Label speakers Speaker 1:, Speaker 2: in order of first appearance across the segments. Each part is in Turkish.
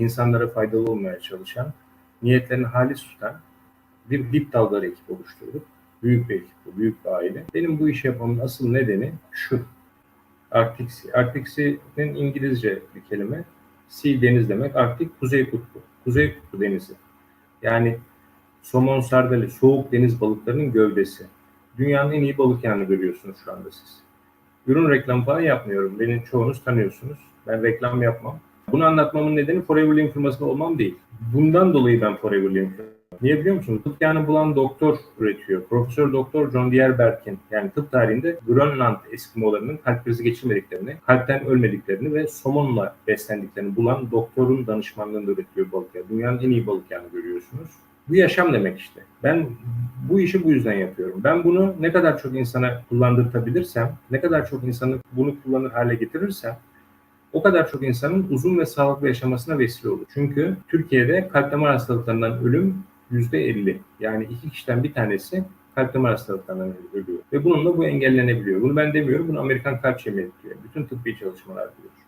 Speaker 1: insanlara faydalı olmaya çalışan, niyetlerini halis tutan bir dip dalları ekip oluşturduk. Büyük bir ekip büyük bir aile. Benim bu işi yapmamın asıl nedeni şu. Arctic Sea'nin İngilizce bir kelime. Sea deniz demek. Arctic kuzey kutbu. Kuzey kutbu denizi. Yani somon sardalya, soğuk deniz balıklarının gövdesi. Dünyanın en iyi balık yanını görüyorsunuz şu anda siz. Ürün reklam falan yapmıyorum. Beni çoğunuz tanıyorsunuz. Ben reklam yapmam. Bunu anlatmamın nedeni Forever firmasında olmam değil. Bundan dolayı ben Forever Living Niye biliyor musunuz? Tıp yanı bulan doktor üretiyor. Profesör Doktor John Dierberg'in yani tıp tarihinde Grönland Eskimolarının kalp krizi geçirmediklerini, kalpten ölmediklerini ve somonla beslendiklerini bulan doktorun danışmanlığında üretiyor balık yağı. Dünyanın en iyi balık yağını görüyorsunuz. Bu yaşam demek işte. Ben bu işi bu yüzden yapıyorum. Ben bunu ne kadar çok insana kullandırtabilirsem, ne kadar çok insanı bunu kullanır hale getirirsem o kadar çok insanın uzun ve sağlıklı yaşamasına vesile olur. Çünkü Türkiye'de kalp damar hastalıklarından ölüm %50. Yani iki kişiden bir tanesi kalp damar hastalıklarından ölüyor. Ve bununla bu engellenebiliyor. Bunu ben demiyorum, bunu Amerikan Kalp Cemiyeti diyor. Bütün tıbbi çalışmalar diyor.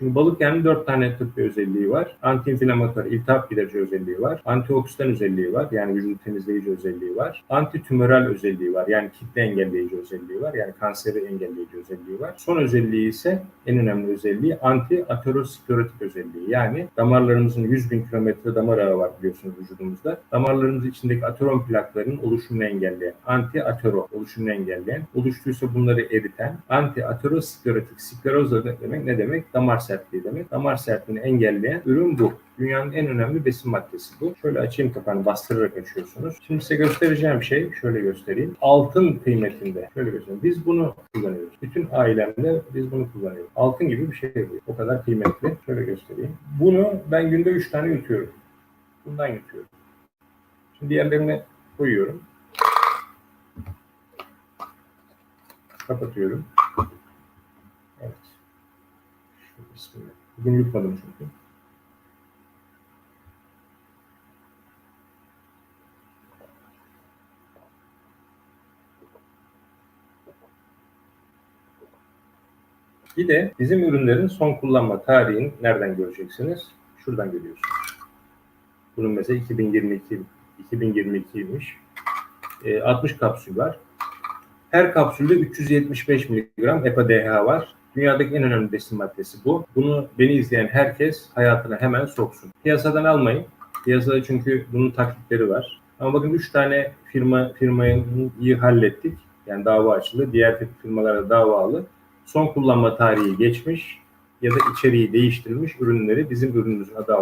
Speaker 1: Çünkü balık yağının dört tane tıbbi özelliği var. Antiinflamatuar, iltihap giderici özelliği var. Antioksidan özelliği var. Yani vücudu temizleyici özelliği var. Antitümöral özelliği var. Yani kitle engelleyici özelliği var. Yani kanseri engelleyici özelliği var. Son özelliği ise en önemli özelliği anti aterosklerotik özelliği. Yani damarlarımızın 100 bin kilometre damar ağı var biliyorsunuz vücudumuzda. Damarlarımız içindeki ateron plaklarının oluşumunu engelleyen, anti atero oluşumunu engelleyen, oluştuysa bunları eriten, anti aterosklerotik, skleroz demek ne demek? Damar sertliği demek. Damar sertliğini engelleyen ürün bu. Dünyanın en önemli besin maddesi bu. Şöyle açayım kapağını bastırarak açıyorsunuz. Şimdi size göstereceğim şey şöyle göstereyim. Altın kıymetinde. Şöyle göstereyim. Biz bunu kullanıyoruz. Bütün ailemde biz bunu kullanıyoruz. Altın gibi bir şey bu. O kadar kıymetli. Şöyle göstereyim. Bunu ben günde 3 tane yutuyorum. Bundan yutuyorum. Şimdi diğerlerini koyuyorum. Kapatıyorum. Evet. Bismillah. Bugün yutmadım çünkü. Bir de bizim ürünlerin son kullanma tarihini nereden göreceksiniz? Şuradan görüyorsunuz. Bunun mesela 2022 2022'ymiş. E, 60 kapsül var. Her kapsülde 375 mg EPA-DH var. Dünyadaki en önemli besin maddesi bu. Bunu beni izleyen herkes hayatına hemen soksun. Piyasadan almayın. Piyasada çünkü bunun taklitleri var. Ama bakın 3 tane firma firmayı hallettik. Yani dava açıldı. Diğer firmalara dava aldı. Son kullanma tarihi geçmiş ya da içeriği değiştirilmiş ürünleri bizim ürünümüzün adı altında